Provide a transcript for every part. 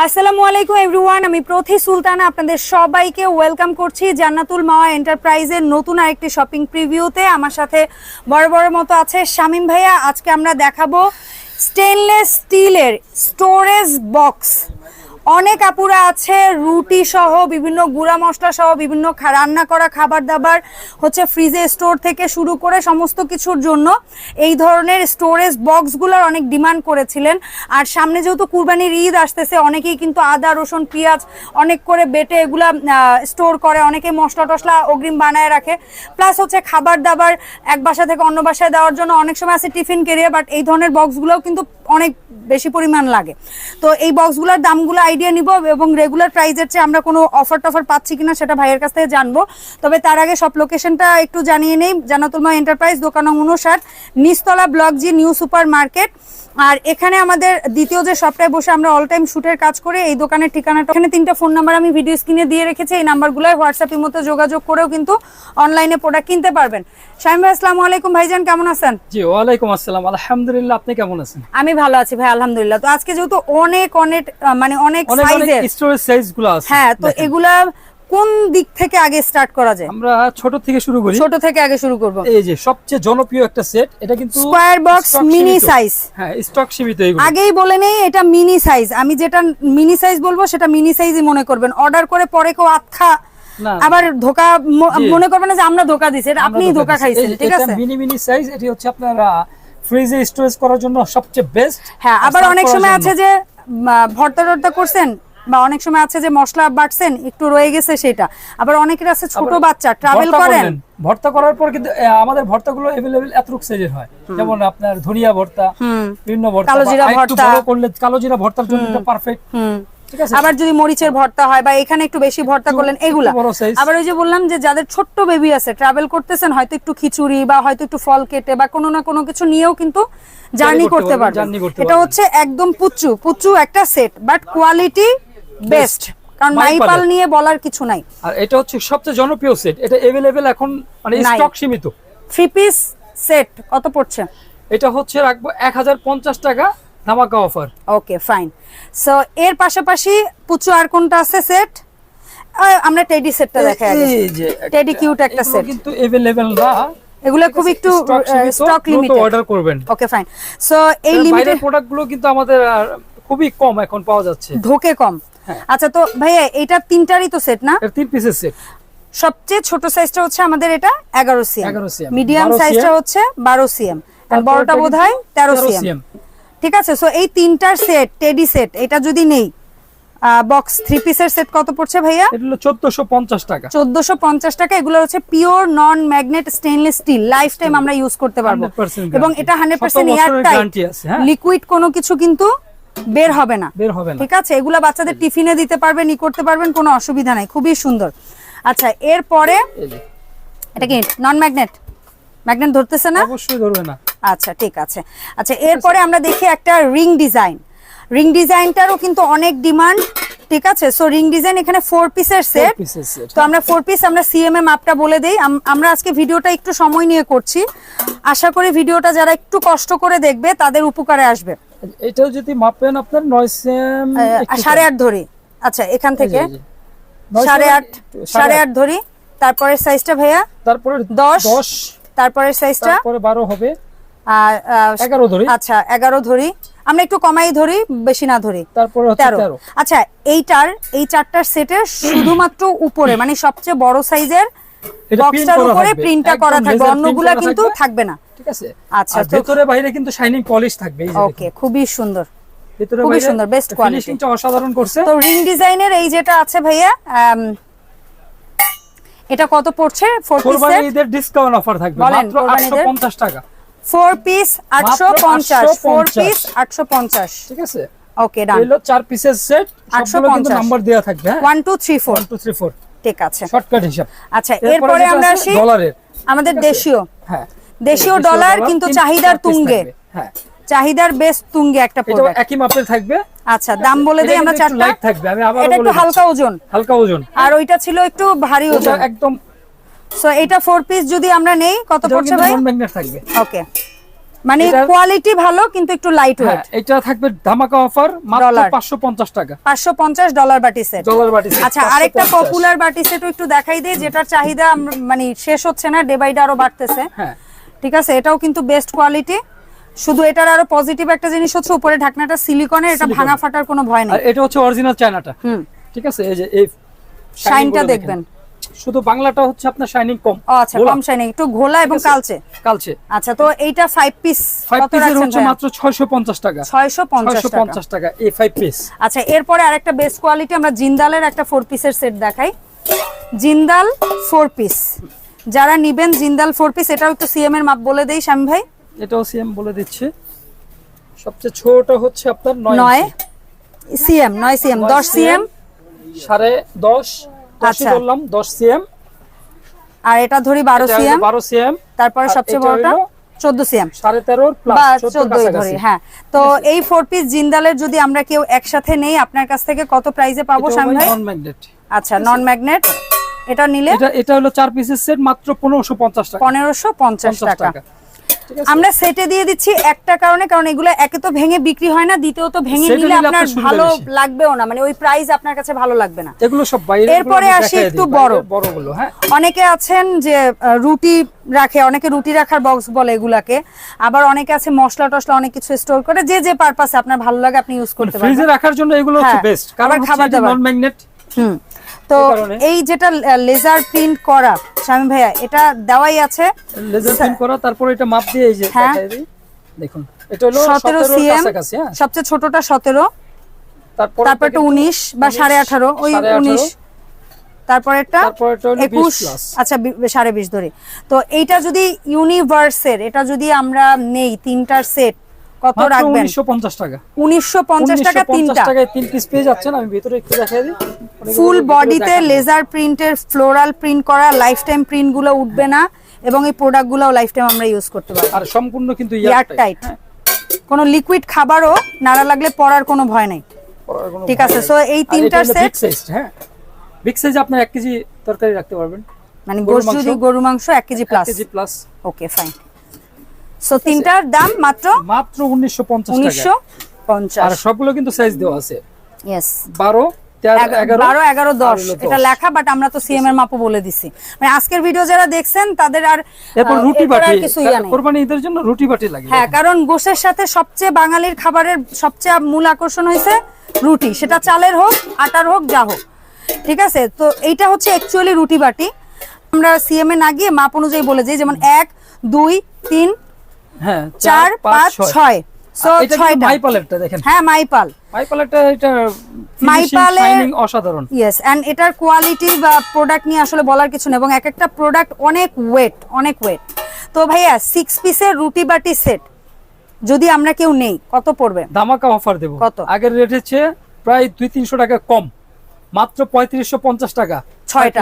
আসসালামু আলাইকুম এভরিওয়ান, আমি প্রথি সুলতানা, আপনাদের সবাইকে ওয়েলকাম করছি জান্নাতুল মাওয়া এন্টারপ্রাইজের নতুন আরেকটি শপিং প্রিভিউতে। আমার সাথে বড় বড় মতো আছে শামিম ভাইয়া। আজকে আমরা দেখাবো স্টেনলেস স্টিলের স্টোরেজ বক্স অনেক আপুরা আছে, রুটি সহ বিভিন্ন গুঁড়া মশলা সহ বিভিন্ন রান্না করা খাবার দাবার হচ্ছে ফ্রিজে স্টোর থেকে শুরু করে সমস্ত কিছুর জন্য এই ধরনের স্টোরেজ বক্সগুলোর অনেক ডিমান্ড করেছিলেন। আর সামনে যেহেতু কুরবানির ঈদ আসতেছে, অনেকেই কিন্তু আদা, রসুন, পেঁয়াজ অনেক করে বেটে এগুলা স্টোর করে, অনেকে মশলা টশলা অগ্রিম বানায় রাখে। প্লাস হচ্ছে খাবার দাবার এক বাসা থেকে অন্য বাসায় দেওয়ার জন্য অনেক সময় আছে টিফিন কেরিয়ার বাট এই ধরনের বক্সগুলোও কিন্তু অনেক বেশি পরিমাণ লাগে। তো এই বক্সগুলোর দামগুলো আইডিয়া নিব এবং রেগুলার প্রাইজের চেয়ে আমরা কোনো অফার টফার পাচ্ছি কিনা সেটা ভাইয়ের কাছ থেকে জানব। তবে তার আগে সব লোকেশনটা একটু জানিয়ে নেই। জানাতুলমা এন্টারপ্রাইজ দোকান উনষাট নিচতলা block G new super market আর এখানে আমাদের দ্বিতীয় যে সপ্তাহে বসে আমরা অল টাইম শুটের কাজ করে এই দোকানের ঠিকানাটা। এখানে তিনটা ফোন নাম্বার আমি ভিডিও স্ক্রিনে দিয়ে রেখেছি। এই নাম্বারগুলোয় হোয়াটসঅ্যাপের মতো যোগাযোগ করেও কিন্তু অনলাইনে প্রোডাক্ট কিনতে পারবেন। শামিম ভাই আসসালামু আলাইকুম ভাইজান কেমন আছেন? জি ওয়ালাইকুম আসসালাম। আলহামদুলিল্লাহ আপনি কেমন আছেন? আমি ভালো আছি ভাই আলহামদুলিল্লাহ। তো আজকে যেহেতু অনেক অনেক মানে অনেক সাইজের স্টোরেজ আছে। হ্যাঁ তো এগুলা কোন দিক থেকে আগে স্টার্ট করা যায়? আমরা ছোট থেকে শুরু করি। ছোট থেকে আগে শুরু করব। এই যে সবচেয়ে জনপ্রিয় একটা সেট এটা কিন্তু স্কোয়ার বক্স মিনি সাইজ হ্যাঁ স্টক সীমিত এগুলো। আগেই বলে নেই এটা মিনি সাইজ আমি যেটা মিনি সাইজ বলব সেটা মিনি সাইজই মনে করবেন। অর্ডার করে পরে কেউ আতখা আবার ধোকা মনে করবেন না যে আমরা ধোকা দিছি এটা আপনিই ধোকা খাইছেন ঠিক আছে? মিনি মিনি সাইজ এটি হচ্ছে আপনার ফ্রিজে স্টোরেজ করার জন্য সবচেয়ে বেস্ট হ্যাঁ আবার অনেক সময় আছে যে উম, আহ, ভর্তা টর্তা করছেন বা অনেক সময় আছে যে মশলা বাটছেন একটু রয়ে গেছে সেটা আবার অনেকের আছে ছোট আবার বাচ্চা ট্রাভেল করেন ভর্তা করার পর কিন্তু আহ, আমাদের ভর্তাগুলো अवेलेबल এতটুক সাইজের হয় যেমন আপনার ধনিয়া ভর্তা হুম বিভিন্ন ভর্তা কালো বা জিরা আরেকটু ভর্তা। বড় করলে কালো জিরা ভর্তার জন্য এটা পারফেক্ট হুম ঠিক আছে আবার যদি মরিচের ভর্তা হয় বা এখানে একটু বেশি ভর্তা একটু- করলেন একটু এগুলা বড় size। আবার ওই যে বললাম যে যাদের ছোট্ট বেবি আছে ট্রাভেল করতেছেন হয়তো একটু খিচুড়ি বা হয়তো একটু ফল কেটে বা কোনো না কোনো কিছু নিয়েও কিন্তু জার্নি করতে করতে পারবেন, পারবেন journey করতে এটা পারবেন। হচ্ছে একদম পুচ্চু পুচ্চু একটা সেট বাট কোয়ালিটি বেস্ট কারণ মাইপালের। মাইপাল নিয়ে বলার কিছু নাই আর এটা হচ্ছে সবচেয়ে জনপ্রিয় সেট এটা अवेलेबल এখন মানে নাই। স্টক সীমিত থ্রি পিস সেট কত পড়ছে এটা হচ্ছে রাখবো এক হাজার পঞ্চাশ টাকা ধামাকা অফার ওকে ফাইন সো এর পাশাপাশি পুচু আর কোনটা আছে সেট আমরা টেডি সেটটা দেখাই আগে টেডি কিউট একটা সেট কিন্তু अवेलेबल না এগুলো খুব একটু স্টক লিমিটেড অর্ডার করবেন ওকে ফাইন সো এই কারণ লিমিটেড বাইরের প্রোডাক্ট গুলো কিন্তু আমাদের আর খুবই কম এখন পাওয়া যাচ্ছে ঢোকে কম হ্যাঁ। আচ্ছা তো ভাইয়া এটা তিনটারই তো সেট না এর তিন পিসের সেট সবচেয়ে ছোট সাইজটা হচ্ছে আমাদের এটা এগারো সিএম 11 cm, মিডিয়াম 12 সাইজটা cm, হচ্ছে বারো সিএম আর বড়টা বোধ হয় তেরো সিএম ঠিক আছে? সো এই তিনটার সেট টেডি সেট এটা যদি নেই বক্স থ্রি পিসের সেট কত পড়ছে ভাইয়া? চোদ্দশো পঞ্চাশ টাকা। চোদ্দশো পঞ্চাশ টাকা এগুলো হচ্ছে pure non magnet stainless steel life time আমরা ইউজ করতে পারব। এবং এটা হান্ড্রেড শত পার্সেন্ট বছরের এয়ার টাইট। লিকুইড কোনো কিছু কিন্তু বের হবে না। বের হবে না। ঠিক আছে? এগুলা বাচ্চাদের টিফিনে দিতে পারবেন ই করতে পারবেন কোনো অসুবিধা নাই খুবই সুন্দর। আচ্ছা এরপরে এটা কি নন ম্যাগনেট ম্যাগনেট ধরতেছে না? অবশ্যই ধরবে না। আচ্ছা ঠিক আছে। আচ্ছা এরপরে আমরা দেখি একটা রিং ডিজাইন। রিং ডিজাইনটারও কিন্তু অনেক ডিমান্ড ঠিক আছে? সো রিং ডিজাইন এখানে ফোর পিসের সেট তো আমরা ফোর পিস আমরা সিএমএ মাপটা বলে দেই। আমরা আজকে ভিডিওটা একটু সময় নিয়ে করছি। আশা করি ভিডিওটা যারা একটু কষ্ট করে দেখবে তাদের উপকারে আসবে। এটাও যদি মাপেন আপনার নয় সেম সাড়ে আট ধরি। আচ্ছা এখান থেকে। সাড়ে আট সাড়ে আট। ধরি। তারপরের সাইজটা ভাইয়া? তারপরে দশ। দশ। তারপরের সাইজটা তারপরে বারো হবে। আচ্ছা এগারো ধরি। আমরা একটু কমাই ধরি বেশি না ধরি। তারপরে তেরো। আচ্ছা এইটার এই চারটার সেটের শুধুমাত্র উপরে মানে সবচেয়ে বড় সাইজের বক্সটার উপরে প্রিন্টটা করা থাকবে। অন্যগুলা কিন্তু থাকবে। না। ঠিক আছে। আচ্ছা, আর বাইরে কিন্তু শাইনিং পলিশ থাকবে ওকে খুবই সুন্দর। খুবই সুন্দর, quality। ফিনিশিংটা অসাধারণ করছে। তো রিং ডিজাইনের এই যেটা আছে ভাইয়া এটা কত পড়ছে? ফোর পিস ডিসকাউন্ট অফার থাকবে। মাত্র 850 টাকা। ফোর পিস আটশো পঞ্চাশ। ফোর পিস আটশো পঞ্চাশ। ঠিক আছে? ওকে ডান চার পিসের সেট সবগুলো কিন্তু নাম্বার দেয়া থাকবে হ্যাঁ? ওয়ান টু থ্রি ফোর 1 2 3 4 ঠিক আছে। শর্টকাট হিসাব। আচ্ছা এরপরে আমরা আসি ডলারের আমাদের দেশীয়। হ্যাঁ। দেশীয় ডলার কিন্তু চাহিদার তুঙ্গে। হ্যাঁ। চাহিদার বেশ তুঙ্গে একটা প্রোডাক্ট একই মাপের থাকবে। আচ্ছা দাম বলে দেই আমরা চারটা। লাইট থাকবে আমি আবার এটা একটু হালকা ওজন। হালকা ওজন। আর ওইটা ছিল একটু ভারী ওজন। একদম সো এটা ফোর পিস যদি আমরা নেই কত পড়ছে ভাই? থাকবে। ওকে মানে কোয়ালিটি ভালো কিন্তু একটু লাইট ওয়েট হ্যাঁ এটা থাকবে ধামাকা অফার মাত্র ডলার। পাঁচশো পঞ্চাশ টাকা। পাঁচশো পঞ্চাশ ডলার বাটি সেট ডলার বাটি set, আচ্ছা আরেকটা পপুলার বাটি সেটও একটু দেখাই দিই যেটার চাহিদা মানে শেষ হচ্ছে না ডে বাই ডে আরও বাড়তেছে। হ্যাঁ। ঠিক আছে এটাও কিন্তু বেস্ট কোয়ালিটি শুধু এটার আরও পজিটিভ একটা জিনিস হচ্ছে উপরে ঢাকনাটা সিলিকনের এটা ভাঙা ফাটার কোনো ভয় নেই। এটা হচ্ছে অরিজিনাল চায়নাটা হুম। ঠিক আছে এই যে এই শাইনটা দেখবেন। শুধু বাংলাটা হচ্ছে আপনার শাইনিং কম। আচ্ছা কম শাইনিং একটু ঘোলা এবং কালচে? কালচে। আচ্ছা তো এইটা ফাইভ পিস ফাইভ কত পিসের রাখছেন হচ্ছে মাত্র ছয়শো পঞ্চাশ টাকা। ছয়শো পঞ্চাশ ছয়শো টাকা এই ফাইভ পিস আচ্ছা এরপরে আরেকটা বেস্ট কোয়ালিটি আমরা জিন্দালের একটা ফোর পিসের সেট দেখাই। জিন্দাল ফোর পিস যারা নিবেন জিন্দাল ফোর পিস এটাও একটু সিএম এর মাপ বলে দেই স্বামী ভাই। এটাও সিএম বলে দিচ্ছি। সবচেয়ে ছোট হচ্ছে আপনার নয় নয় ইঞ্চি। সিএম নয় সিএম নয় দশ সিএম সাড়ে দশ দশই আচ্ছা। বললাম দশ সিএম। আর এটা ধরি বারো সিএম। বারো সিএম। তারপরে সবচেয়ে বড়টা চোদ্দ সিএম। সাড়ে তেরো বা প্লাস চোদ্দ ধরি হ্যাঁ। তো এই ফোর পিস জিন্দালের যদি আমরা কেউ একসাথে নেই আপনার কাছ থেকে কত প্রাইসে পাবো ভাই নন ম্যাগনেট আচ্ছা নন ম্যাগনেট এটা নিলে? এটা এটা হলো চার পিসের সেট মাত্র পনেরোশো পঞ্চাশ টাকা। পনেরোশো পঞ্চাশ টাকা। আমরা সেটে দিয়ে দিচ্ছি একটা কারণে কারণ এগুলো একে তো ভেঙে বিক্রি হয় না দ্বিতীয়ত ভেঙে নিলে আপনার ভালো লাগবেও না মানে ওই প্রাইস আপনার কাছে ভালো লাগবে না। এগুলো সব বাইরে এরপরে আসি একটু বড়। বড়গুলো হ্যাঁ? অনেকে আছেন যে রুটি রাখে অনেকে রুটি রাখার বক্স বলে এগুলাকে। আবার অনেকে আছে মশলা টশলা অনেক কিছু স্টোর করে যে যে পারপাসে আপনার ভালো লাগে আপনি ইউজ করতে পারেন ফ্রিজে রাখার জন্য এগুলো হচ্ছে হ্যাঁ, বেস্ট কারণ খাবার। নন ম্যাগনেট হুম। তো এই যেটা লেজার প্রিন্ট করা স্বামী ভাইয়া এটা দেওয়াই আছে। লেজার প্রিন্ট করা তারপর এটা মাপ দিয়ে এই যে হ্যাঁ। দেখুন এটা হলো সতেরো 17 সিএম হ্যাঁ। সবচেয়ে ছোটটা সতেরো। তারপর তারপর একটা উনিশ বা সাড়ে আঠারো ওই সাড়ে আঠারো। উনিশ। তারপর একটা তারপর এটা হলো 20 একুশ। আচ্ছা বি- সাড়ে বিশ ধরি। তো এইটা যদি ইউনিভার্সের এটা যদি আমরা নেই তিনটার সেট কত রাখবেন? 1950 টাকা। উনিশশো পঞ্চাশ টাকা 1950 টাকায় তিন পিস পেয়ে যাচ্ছেন। আমি ভিতরে একটু দেখাই দিই। ফুল বডিতে লেজার প্রিন্টের ফ্লোরাল প্রিন্ট করা লাইফ টাইম প্রিন্টগুলো উঠবে না এবং এই প্রোডাক্টগুলো লাইফ টাইম আমরা ইউজ করতে পারব। আর সম্পূর্ণ কিন্তু এয়ার টাইট কোনো লিকুইড খাবারও নাড়া লাগলে পড়ার কোনো ভয় নেই। ঠিক আছে সো এই তিনটার সেট হ্যাঁ। বিগ সাইজ আপনি 1 কেজি তরকারি রাখতে পারবেন। মানে গোশ যদি? গরু মাংস এক KG 1 plus KG plus okay fine so তিনটার দাম মাত্র মাত্র 1950 টাকা। আর সবগুলো কিন্তু সাইজ দেওয়া আছে। ইয়েস 12 13 11 বারো এগারো দশ। আর হলো এটা লেখা বাট আমরা তো সিএম এর মাপও বলে দিছি। মানে আজকের ভিডিও যারা দেখছেন তাদের আর রুটি বাটি। কিছু নেই। কোরবানি ঈদের জন্য রুটি বাটি লাগে। হ্যাঁ কারণ গোশের সাথে সবচেয়ে বাঙালির খাবারের সবচেয়ে মূল আকর্ষণ হয়েছে রুটি। সেটা চালের হোক আটার হোক যা হোক। ঠিক আছে? তো এইটা হচ্ছে অ্যাকচুয়ালি রুটি বাটি। আমরা সিএম এ না গিয়ে মাপ অনুযায়ী বলে যাই যেমন এক দুই তিন হ্যাঁ চার পাঁচ ছয়। হ্যাঁ মাইপাল। মাইপালেরটা এটা মাইপালের- অসাধারণ। ইয়েস এন্ড এটার কোয়ালিটি বা প্রোডাক্ট নিয়ে আসলে বলার কিছু নেই এবং এক একটা প্রোডাক্ট অনেক ওয়েট অনেক ওয়েট তো ভাইয়া সিক্স পিসের রুটি বাটি সেট যদি আমরা কেউ নেই কত পড়বে? ধামাকা অফার দেব। কত? আগের রেট হচ্ছে প্রায় দুই তিনশো টাকা কম মাত্র পঁয়ত্রিশশো পঞ্চাশ টাকা। ছয়টা।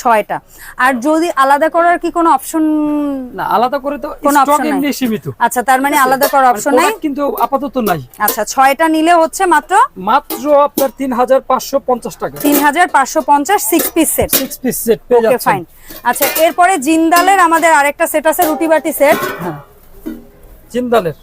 ছয়টা। আর যদি আলাদা করার কি কোনো অপশন না আলাদা করে তো কোনো নাই। সীমিত। আচ্ছা তার মানে আলাদা করার অপশন নাই? কিন্তু আপাতত নাই। আচ্ছা ছয়টা নিলে হচ্ছে মাত্র? মাত্র আপনার তিন হাজার পাঁচশো পঞ্চাশ টাকা। তিন হাজার পাঁচশো পঞ্চাশ six piece set six piece set পেয়ে ওকে ফাইন আচ্ছা এরপরে জিন্দালের আমাদের আরেকটা সেট আছে রুটি বাটি সেট হ্যাঁ। জিন্দালের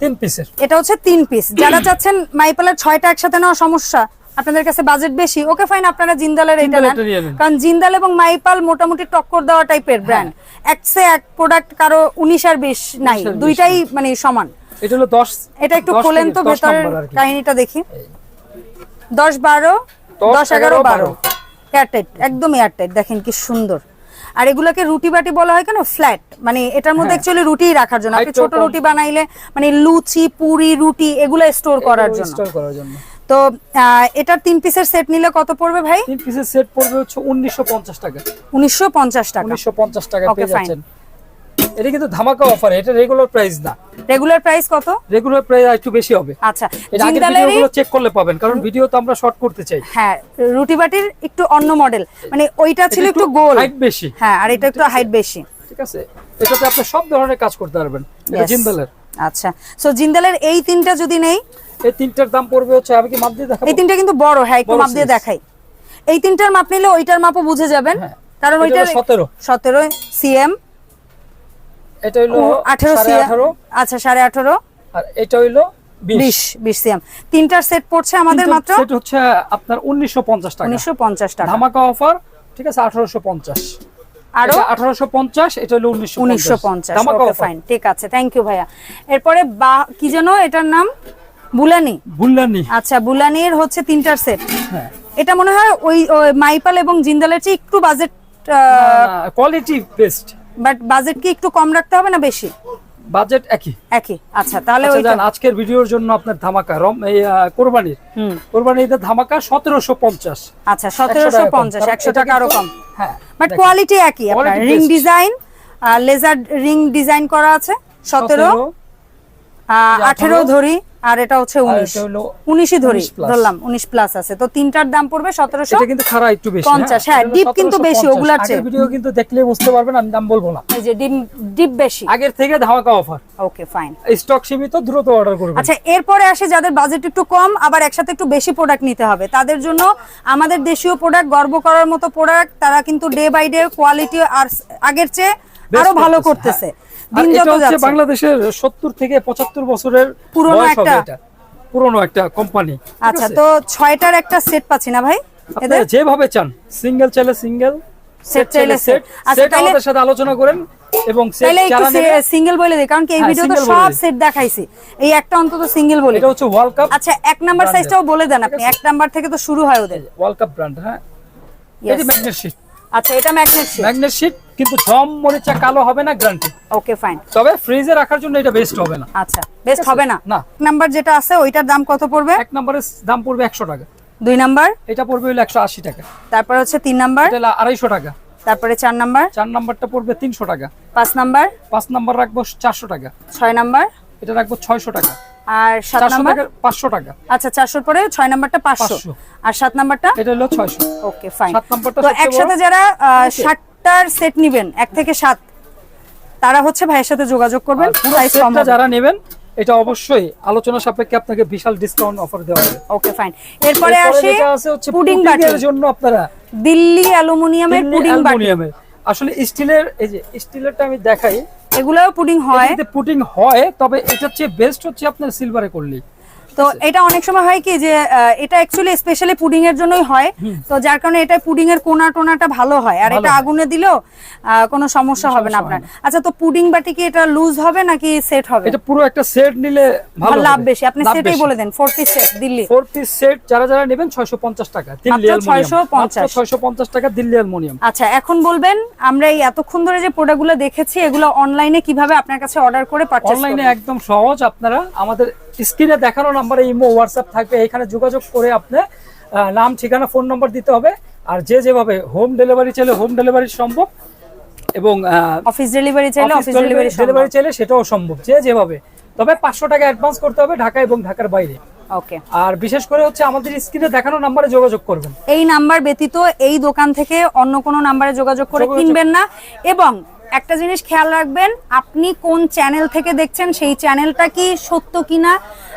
তিন পিসের এটা হচ্ছে তিন পিস যারা চাচ্ছেন মাইপালের ছয়টা একসাথে নেওয়া সমস্যা আপনাদের কাছে বাজেট বেশি ওকে ফাইন আপনারা জিন্দালের এটা নেন। কারণ জিন্দাল এবং মাইপাল মোটামুটি টক্কর দেওয়া টাইপের ব্র্যান্ড এক সে এক প্রোডাক্ট কারও উনিশ আর বিশ নাই 19 আর 20 দুইটাই মানে সমান। এটা হলো দশ এটা একটু খোলেন তো ভেতরের। কাহিনীটা দেখি। দশ বারো দশ, এগারো বারো। এয়ারটাইট একদম এয়ারটাইট দেখেন কি সুন্দর। আর এগুলোকে রুটি বাটি বলা হয় কেন? ফ্ল্যাট মানে এটার মধ্যে হ্যাঁ। অ্যাকচুয়ালি রুটি রাখার জন্য। আপনি ছোট রুটি বানাইলে মানে লুচি পুরি রুটি এগুলো স্টোর করার জন্য। তো এটার তিন পিসের সেট নিলে কত পড়বে ভাই? তিন পিসের সেট পড়বে হচ্ছে উনিশশো পঞ্চাশ টাকা। উনিশশো পঞ্চাশ টাকা। উনিশশো পঞ্চাশ টাকা পেয়ে যাচ্ছেন। এটা কিন্তু ধামাকা অফার এটা রেগুলার প্রাইস না। রেগুলার প্রাইস কত? রেগুলার প্রাইস একটু বেশি হবে। আচ্ছা ভিডিওগুলো চেক করলে পাবেন কারণ ভিডিও তো আমরা শর্ট করতে চাই। হ্যাঁ রুটি বাটির একটু অন্য মডেল মানে ওইটা ছিল একটু গোল। হাইট বেশি। হ্যাঁ আর এটা একটু হাইট বেশি। ঠিক আছে? এটাতে আপনি সব ধরনের কাজ করতে পারবেন। এটা. জিন্দালের আচ্ছা। সো জিন্দালের এই তিনটা যদি নেই এই তিনটার দাম পড়বে হচ্ছে আমি কি মাপ দিয়ে দেখাবো? এই তিনটা কিন্তু বড় হ্যাঁ একটু মাপ দিয়ে দেখাই। এই তিনটার মাপ নিলে ওইটার মাপও বুঝে যাবেন। হ্যাঁ। কারণ ওইটার হলো 17 সিএম। এটা হইল আঠারো সাড়ে আচ্ছা সাড়ে আঠারো। আর এটা বিশ। বিশ বিশ সিএম। তিনটার সেট পড়ছে আমাদের মাত্র সেট হচ্ছে আপনার উনিশশো পঞ্চাশ টাকা। উনিশশো পঞ্চাশ টাকা। ধামাকা অফার ঠিক আছে আঠারোশো পঞ্চাশ। আরও? আঠারোশো পঞ্চাশ এটা হলো উনিশশো উনিশশো পঞ্চাশ ধামাকা অফার। ফাইন ঠিক আছে থ্যাংক ইউ ভাইয়া। এরপরে বা কি যেন এটার নাম? বুলানি? বুল্লানি আচ্ছা বুলানির হচ্ছে তিনটার সেট হ্যাঁ। এটা মনে হয় ওই ওই মাইপাল এবং জিন্দালের চেয়ে একটু budget quality best but budget কি একটু কম রাখতে হবে না বেশি? বাজেট একই। একই। আচ্ছা তাহলে আচ্ছা ওইটা। আজকের ভিডিওর জন্য আপনার ধামাকা। রম এই কোরবানির। কোরবানির ধামাকা সতেরোশো পঞ্চাশ। আচ্ছা সতেরোশো পঞ্চাশ একশো টাকা আরও কম। হ্যাঁ বাট কোয়ালিটি একই আপনার। Ring. Design laser ring design করা আছে। সতেরো আঠেরো ধরি। আর এটা হচ্ছে আর উনিশ। এটা হলো উনিশই ধরি ধরলাম উনিশ প্লাস আছে। তো তিনটার দাম পড়বে সতেরোশো এটা কিন্তু খারাপ একটু বেশি পঞ্চাশ, হ্যাঁ, এটা deep কিন্তু বেশি, ওগুলার চেয়ে। ভিডিও কিন্তু দেখলে বুঝতে পারবেন আমি দাম বলব না। এই যে ডিম ডিপ বেশি। আগের থেকে ধামাকা অফার ওকে ফাইন স্টক সীমিত দ্রুত অর্ডার করবেন। আচ্ছা এরপরে আসে যাদের বাজেট একটু কম আবার একসাথে একটু বেশি প্রোডাক্ট নিতে হবে। তাদের জন্য আমাদের দেশীয় প্রোডাক্ট গর্ব করার মতো প্রোডাক্ট তারা কিন্তু ডে বাই ডে কোয়ালিটি আর আগের চেয়ে আরও ভালো করতেছে, দিন যত যাচ্ছে। বাংলাদেশের সত্তর থেকে পঁচাত্তর বছরের পুরনো একটা- পুরনো একটা কোম্পানি আচ্ছা তো ছয়টার একটা সেট পাচ্ছি না ভাই? আপনারা যেভাবে চান সিঙ্গেল চাইলে সিঙ্গেল। আচ্ছা, সেট আমাদের সাথে আলোচনা করেন এবং সিঙ্গেল বলে দিই কারণ কি এই হ্যাঁ, ভিডিওতে সব সেট দেখাইছি। এই একটা অন্তত সিঙ্গেল বলে। এটা হচ্ছে ওয়ার্ল্ড কাপ আচ্ছা এক নাম্বার সাইজটাও বলে দেন আপনি। এক নাম্বার থেকে তো শুরু হয় ওদের। ওয়ার্ল্ড কাপ ব্র্যান্ড হ্যাঁ. ম্যাগনেট শিট আচ্ছা এটা ম্যাগনেট ম্যাগনেট শিট কিন্তু জম মরিচা কালো হবে না গ্যারান্টি ওকে ফাইন তবে ফ্রিজে রাখার জন্য এটা বেস্ট হবে না। আচ্ছা বেস্ট হবে না? না। এক নাম্বার যেটা আছে ওইটার দাম কত পড়বে? এক নম্বরের দাম পড়বে 100 টাকা। দুই নাম্বার এটা পড়বে 180 টাকা। তারপর হচ্ছে তিন নাম্বার এটা 250 টাকা। তারপরে চার নাম্বার চার নাম্বারটা পড়বে 300 টাকা। পাঁচ নাম্বার পাঁচ নাম্বার রাখব 400 টাকা। ছয় নাম্বার এটা রাখব 600 টাকা। আর সাত নাম্বার 500 টাকা আচ্ছা 400 পরে ছয় নাম্বারটা 500 আর সাত নাম্বারটা এটা হলো 600 ওকে ফাইন সাত নাম্বারটা তো একসাথে যারা 60 সেটটার সেট নেবেন এক থেকে সাত। তারা হচ্ছে ভাইয়ের সাথে যোগাযোগ করবেন যারা নেবেন এটা অবশ্যই আলোচনা সাপেক্ষে আপনাকে বিশাল ডিসকাউন্ট অফার দেওয়া হবে। ওকে ফাইন এরপরে আসে পুডিং বাটির জন্য আপনারা দিল্লি অ্যালুমিনিয়ামের পুডিং বাটি। আসলে স্টিলের এই যে স্টিলেরটা আমি দেখাই এগুলাও পুডিং হয়। পুডিং হয় তবে এটা হচ্ছে বেস্ট হচ্ছে আপনার সিলভারে করলি তো এটা অনেক সময় হয় কি যে এটা অ্যাকচুয়ালি স্পেশালি পুডিং এর জন্যই হয়। তো যার কারণে এটা পুডিং এর কোনা টোনাটা ভালো হয়। আর এটা আগুনে দিলেও কোনো সমস্যা হবে না আপনার। আচ্ছা তো পুডিং বাটি কি এটা লুজ হবে নাকি সেট হবে? এটা পুরো একটা সেট নিলে ভালো লাভ বেশি। আপনি সেটাই বলে দেন four piece set Delhi. Four piece set যারা যারা নেবেন 650 টাকা দিল্লি অ্যালুমিনিয়াম। 650 650 টাকা দিল্লি অ্যালুমিনিয়াম। আচ্ছা এখন বলবেন আমরা এই এতক্ষণ ধরে যে প্রোডাক্টগুলো দেখেছি এগুলো অনলাইনে কীভাবে আপনার কাছে অর্ডার করে পারচেজ অনলাইনে একদম সহজ আপনারা আমাদের স্ক্রিনে দেখানো নাম্বারে ইমো হোয়াটসঅ্যাপ থাকবে। এখানে যোগাযোগ করে আপনি নাম ঠিকানা ফোন নাম্বার দিতে হবে। আর যে যেভাবে হোম ডেলিভারি চাইলে হোম ডেলিভারি সম্ভব এবং অফিস ডেলিভারি চাইলে অফিস ডেলিভারি ডেলিভারি চাইলে সেটাও সম্ভব যে যেভাবে। তবে পাঁচশো টাকা অ্যাডভান্স করতে হবে ঢাকা এবং ঢাকার বাইরে। ওকে। আর বিশেষ করে হচ্ছে আমাদের স্ক্রিনে দেখানো নাম্বারে যোগাযোগ করবেন। এই নাম্বার ব্যতীত এই দোকান থেকে অন্য কোনো নাম্বারে যোগাযোগ করে কিনবেন না। এবং একটা জিনিস খেয়াল রাখবেন আপনি কোন চ্যানেল থেকে দেখছেন সেই চ্যানেলটা কি সত্য কিনা?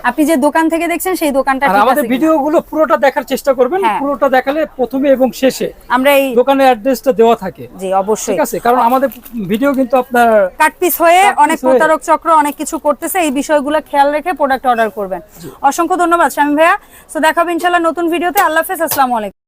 আপনি যে দোকান থেকে দেখছেন সেই দোকানটা আমাদের। ভিডিওগুলো পুরোটা দেখার চেষ্টা করবেন হ্যাঁ। পুরোটা দেখালে প্রথমে এবং শেষে আমরা এই দোকানের অ্যাড্রেসটা দেওয়া থাকে। জি অবশ্যই। ঠিক আছে? কারণ আমাদের ভিডিও কিন্তু আপনার কাটপিস হয়ে অনেক প্রতারক চক্র অনেক কিছু করতেছে এই বিষয়গুলো খেয়াল রেখে প্রোডাক্ট অর্ডার করবেন। অসংখ্য ধন্যবাদ শামীম ভাইয়া। সো দেখাবো ইনশাল্লাহ নতুন ভিডিওতে। আল্লাহ হাফেজ আসসালামু আলাইকুম।